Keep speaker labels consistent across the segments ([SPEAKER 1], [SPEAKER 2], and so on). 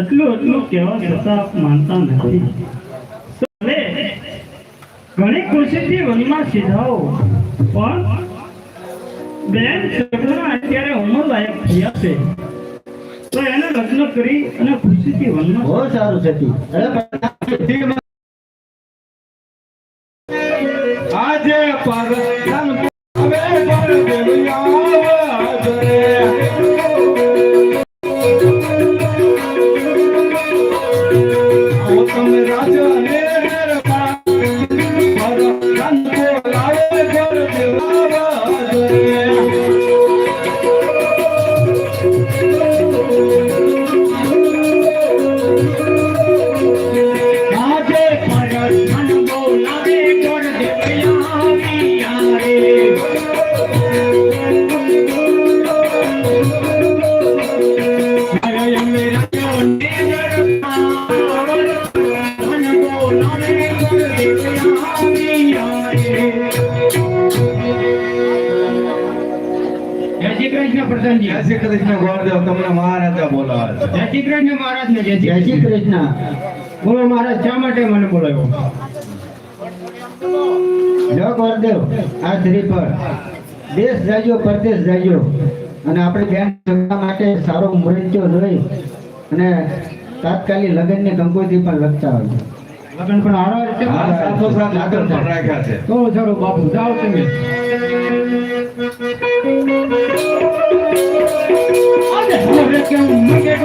[SPEAKER 1] એટલું એટલું કહેવા છતાં માનતા નથી. ઘણી ખુશીથી વનમાં સીધાઓ. પણ બેન છોકરા અત્યારે ઉંમર લાયક થયા છે. તો એને લગ્ન કરી અને ખુશીથી વનમાં
[SPEAKER 2] બહુ સારું છે
[SPEAKER 3] આજે પર
[SPEAKER 1] કૃષ્ણ પ્રધાનજી
[SPEAKER 3] જય શ્રી કૃષ્ણ ગોરદેવ તમને મહારાજા બોલાવે
[SPEAKER 1] જય શ્રી કૃષ્ણ મહારાજ ને જય
[SPEAKER 2] જય શ્રી કૃષ્ણ.
[SPEAKER 1] બોલો મહારાજ શા માટે મને બોલાવ્યો?
[SPEAKER 2] જો ગોરદેવ આ શ્રી પર. દેશ જાજો પરદેશ જાજો. અને આપણે બેન સગા માટે સારો મુહૂર્ત્યો જોઈ અને તાત્કાલિક લગ્નની કંકોત્રી પણ લખતા હોય
[SPEAKER 1] પણ હારા છે
[SPEAKER 3] આ સાતો સાત લગ્ન પણ રાખ્યા છે.
[SPEAKER 1] તો ચાલો બાપુ જાઓ તમે.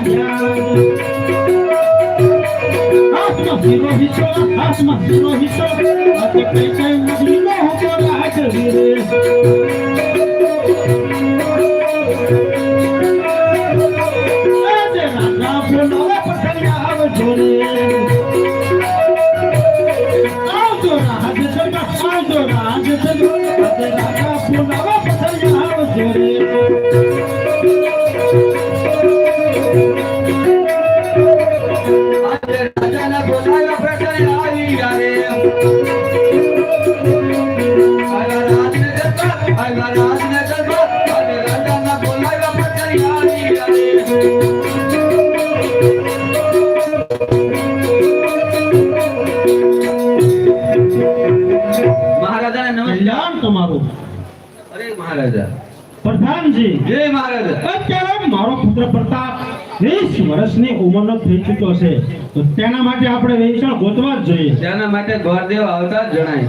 [SPEAKER 3] I'm not sure if you're a good
[SPEAKER 1] person. તમારું.
[SPEAKER 3] અરે મહારાજા.
[SPEAKER 1] પ્રધાનજી.
[SPEAKER 3] જય મહારાજા.
[SPEAKER 1] અત્યારે મારો પુત્ર પ્રતાપ વીસ વર્ષની ઉંમરનો થઈ ચૂક્યો છે. તો તેના માટે આપણે વેચાણ ગોતવા જ જોઈએ.
[SPEAKER 3] તેના માટે ગોરદેવ આવતા જણાય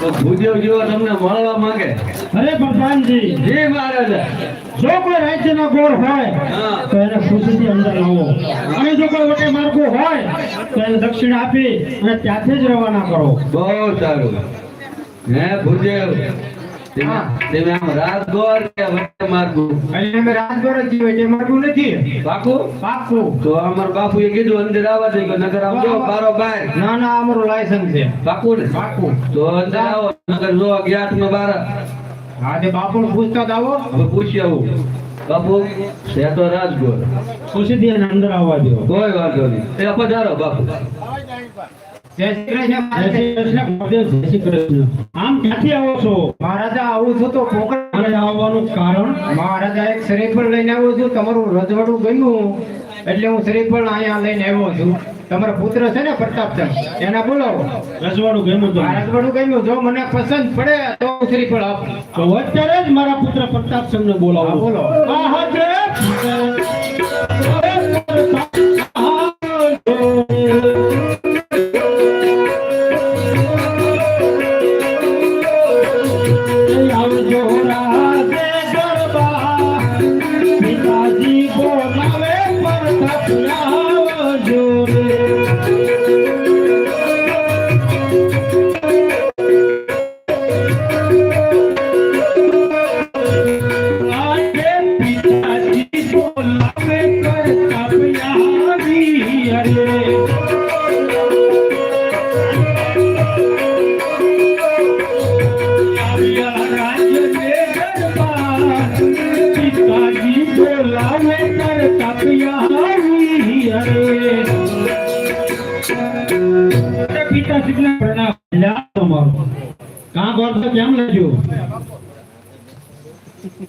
[SPEAKER 4] તો ભૂદેવ જેવો તમને મળવા માંગે.
[SPEAKER 1] અરે પ્રધાનજી
[SPEAKER 4] જી મહારાજા.
[SPEAKER 1] જો કોઈ રાજ્યનો ગોળ હોય. તો એને ખુશીથી અંદર લાવો. અને જો કોઈ વટે માર્ગો હોય તો એને દક્ષિણ આપી અને ત્યાંથી જ રવાના કરો.
[SPEAKER 4] બહુ સારું. હે ભૂદેવ તમે તમે આમ રાત કે વચ્ચે માર્ગું
[SPEAKER 1] અને અમે રાજગોર જ જીવે માર્ગું નથી.
[SPEAKER 4] પાકું
[SPEAKER 1] પાક્કું
[SPEAKER 4] તો અમાર બાપુએ કીધું અંદર આવવા દે નગર બારો બાર.
[SPEAKER 1] ના ના અમારું લાયસન્સ છે.
[SPEAKER 4] પાકું ને
[SPEAKER 1] પાક્કું
[SPEAKER 4] તો અંદર આવો નગર જો અગિયારમાં બાર.
[SPEAKER 1] હા તે બાપુ પૂછતા આવો.
[SPEAKER 4] હવે પૂછી આવું. બાપુ છે તો રાજગોર
[SPEAKER 1] ખુશીથી એને અંદર આવવા દો.
[SPEAKER 4] કોઈ વાંધો નહીં. એ પધારો બાપુ.
[SPEAKER 1] જય શ્રી કૃષ્ણ જય શ્રી કૃષ્ણ મહાદેવ, જય શ્રી કૃષ્ણ. આમ ક્યાંથી આવો છો?
[SPEAKER 3] મહારાજા આવું છું તો પોકળ
[SPEAKER 1] આવવાનું કારણ?
[SPEAKER 3] મહારાજા એક શ્રીફળ લઈને આવ્યો છું. તમારું રજવાડું ગમ્યું એટલે હું શ્રીફળ અહીંયા લઈને આવ્યો છું. તમારા પુત્ર છે ને પ્રતાપચંદ? એને બોલાવો.
[SPEAKER 1] રજવાડું ગમ્યું તો
[SPEAKER 3] રજવાડું ગમ્યું. જો મને પસંદ પડે તો હું શ્રીફળ આપું
[SPEAKER 1] તો અત્યારે જ મારા પુત્ર પ્રતાપચંદને બોલાવો.
[SPEAKER 3] હા, બોલો.
[SPEAKER 1] આહા, જય.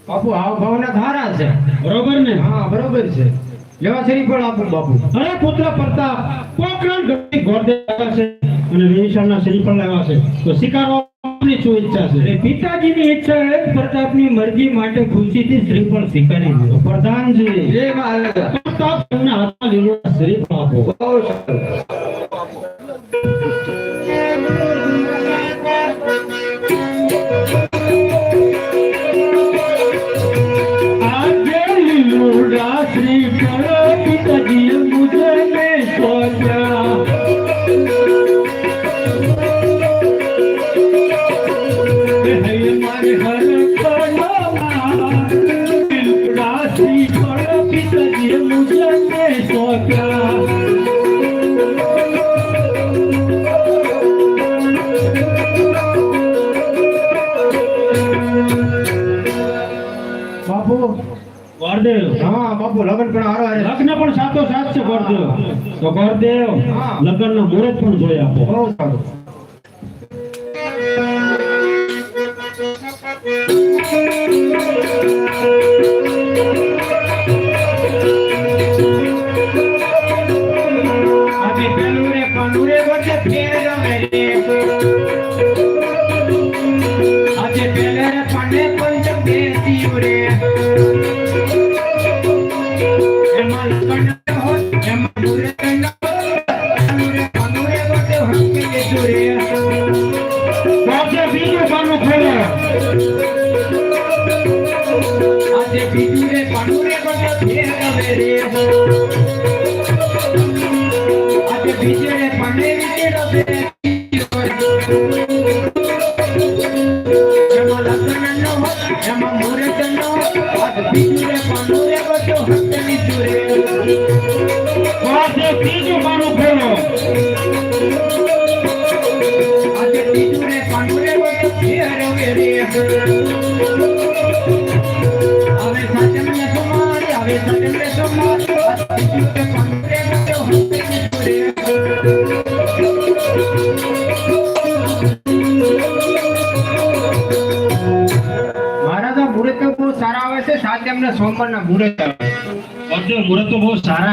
[SPEAKER 3] બાપુ ભાવના ધારા છે
[SPEAKER 1] બરોબર ને
[SPEAKER 3] હા બરોબર છે લેવા શ્રીફળ આપું બાપુ
[SPEAKER 1] અરે પુત્ર પ્રતાપ ગઢી ગોરદે આવ્યા છે અને વિનિશાળના શ્રી પણ લાવ્યા છે તો સ્વીકારો આપની શું ઈચ્છા છે? પિતાજીની ઈચ્છા એ પ્રતાપની મરજી માટે ખુશીથી શ્રીફળ સ્વીકારી લો. પ્રધાનજી
[SPEAKER 4] જય મહારાજા.
[SPEAKER 1] પ્રતાપ તમને હાથમાં લીલું શ્રીફળ આપો.
[SPEAKER 4] બહુ સારું
[SPEAKER 1] હા
[SPEAKER 3] બાપુ લગ્ન પણ હારો હારે
[SPEAKER 1] લગ્ન પણ સાતો સાત છે ગોરદેવ. તો ગોરદેવ
[SPEAKER 3] હા.
[SPEAKER 1] લગ્નનો મુહૂર્ત પણ જોઈ આપો.
[SPEAKER 3] બહુ સારું. આજે પેલું રે પાંડું વચ્ચે ફેર રમે રે. પાંડું રે વચ્ચે હંકી લીધું રે
[SPEAKER 1] ગોરદેવ ત્રીજું પાનું ખોલો
[SPEAKER 3] આજે બીજું રે પાંડું રે વચ્ચે ફેર રમે રે હવે સાચમ ને સોમારી હવે સાચમ ને સોમારી સોમવારના મુહૂર્ત આવે.
[SPEAKER 1] ગોરદેવ મુહૂર્ત તો બહુ સારા